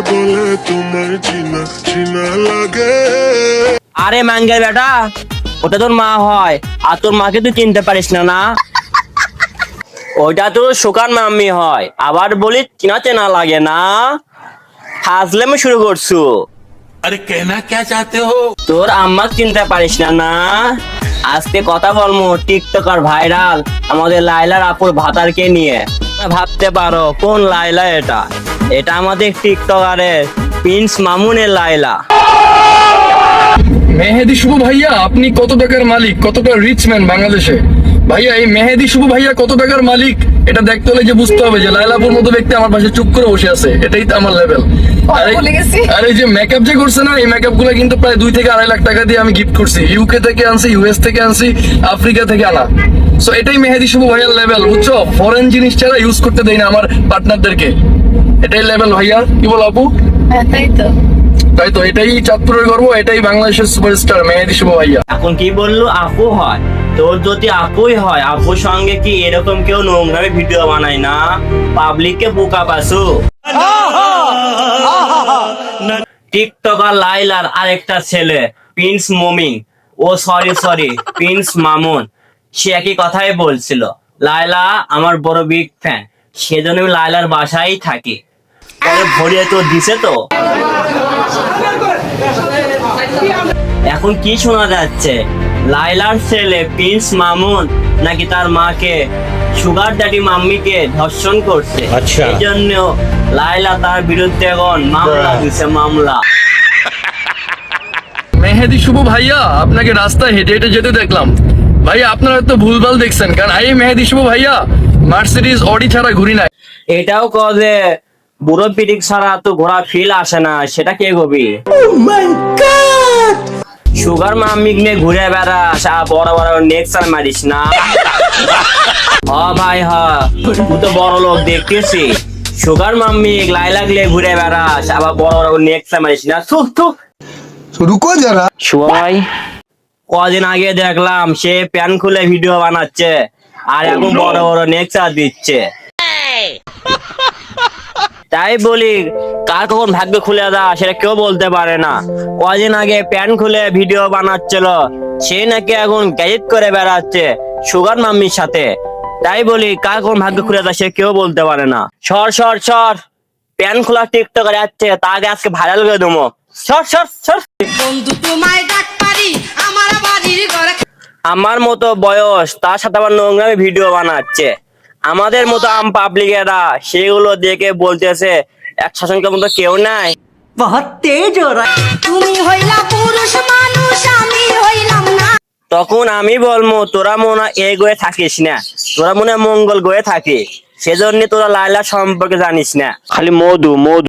বলে তোমার চিনা চিনা লাগে। আরে মাঙ্গে বেটা ওটা তোর মা হয় আর তোর মাকে তুই চিনতে পারিস না না? ওইটা তোর সুকান মাম্মি হয় আবার বলি চিনা চেনা লাগে না? হাজলেমে শুরু করছ। আরে কেনা কে চাতে হো? তোর আম্মা চিনতে পারিস না না? আজকে কথা বলব টিকটক আর ভাইরাল আমাদের লাইলার আপুর ভাতার কে নিয়ে। ভাবতে পারো কোন লাইলা এটা? এটা আমাদের টিকটকারের প্রিন্স মামুনের লাইলা মেহেদি শুভ ভাইয়া আপনি কত টাকার মালিক? কতটা রিচ ম্যান বাংলাদেশে? ভাইয়া এই মেহেদি শুভ ভাইয়া কত টাকার মালিক? এটা দেখতে হলে যে বুঝতে হবে যে লাইলাপুর মতো ব্যক্তি আমার পাশে চুপ করে বসে আছে। এটাই তো আমার লেভেল আর এই যে মেকআপ যে করছে না এই মেকআপগুলো কিন্তু প্রায় দুই থেকে আড়াই লাখ টাকা দিয়ে আমি গিফট করছি। ইউকে থেকে আনছি ইউএস থেকে আনছি আফ্রিকা থেকে আনা। সো এটাই মেহেদি শুভ ভাইয়ার লেভেল বুঝছ? ফরেন জিনিস ছাড়া ইউজ করতে দেয় না আমার পার্টনারদেরকে এটাই লেভেল ভাইয়া কি বল আপু? হ্যাঁ তাই তো। তাই তো এটাই চাঁদপুরের গর্ব এটাই বাংলাদেশের সুপারস্টার মেহেদি শুভ ভাইয়া। এখন কি বলল? আপু হয়। তোর যদি আপুই হয় আপুর সঙ্গে কি এরকম কেউ নোংরামে ভিডিও বানায় না? পাবলিককে বোকা পাসু টিকটকার লাইলার আরেকটা ছেলে প্রিন্স মমিন ও সরি সরি প্রিন্স মামুন সে একই কথাই বলছিল। লাইলা আমার বড় বিগ ফ্যান সেজন্য আমি লাইলার বাসায় থাকি। পরে ভরিয়ে তো দিছে তো। এখন কি শোনা যাচ্ছে? লাইলার ছেলে প্রিন্স মামুন নাকি তার মাকে? সুগার ড্যাডি মাম্মিকে ধর্ষণ করছে। আচ্ছা। এই জন্য লাইলা তার বিরুদ্ধে এখন মামলা দিছে মামলা। মেহেদি শুভ ভাইয়া আপনাকে রাস্তায় হেঁটে হেঁটে যেতে দেখলাম। ভাইয়া আপনারা তো ভুলভাল দেখছেন কারণ এই মেহেদি শুভ ভাইয়া মার্সিডিজ অডি ছাড়া ঘুরি নাই। এটাও কজে বুড়ো পিটিক ছাড়া তো ঘোড়া ফিল আসে না সেটা কে কবি? সুগার মামিক নিয়ে ঘুরে বেড়াস আর বড় বড় নেক্সার মারিস না। হ ভাই হ। তুই তো বড় লোক দেখতেছি। সুগার মাম্মিক লাই লাগলে ঘুরে বেড়াস আবার বড় বড় নেক্সার মারিস না। সুখ সুখ যারা। কদিন আগে দেখলাম সে প্যান খুলে ভিডিও বানাচ্ছে আর এখন বড় বড় নেক্সার দিচ্ছে। তাই বলি কার কখন ভাগ্য খুলে দা সেটা কেউ বলতে পারে না। কদিন আগে প্যান খুলে ভিডিও বানাচ্ছিল সে নাকি এখন গ্যাজেট করে বেড়াচ্ছে সুগার মাম্মির সাথে। তাই বলি কার কোন ভাগ্য খুলে দা সে কেউ বলতে পারে না। সর সর সর প্যান খোলা টিকটক যাচ্ছে তা আগে আজকে ভাইরাল করে দেবো। সর সর সর। বন্ধু তোমায় ডাক পারি আমার বাড়ির ঘরে আমার মতো বয়স তার সাথে আবার নোংরামি ভিডিও বানাচ্ছে। আমাদের মতো আম পাবলিকেরা সেগুলো দেখে বলতেছে এক শাসনকে মতো কেউ নাই। তুমি হইলা পুরুষ মানুষ আমি হইলাম না। তখন আমি বলব তোরা মনে হয় গয়ে থাকিস না তোরা মনে মঙ্গল গয়ে থাকে সেজন্য তোরা লাইলা সম্পর্কে জানিস না। খালি মধু মধু।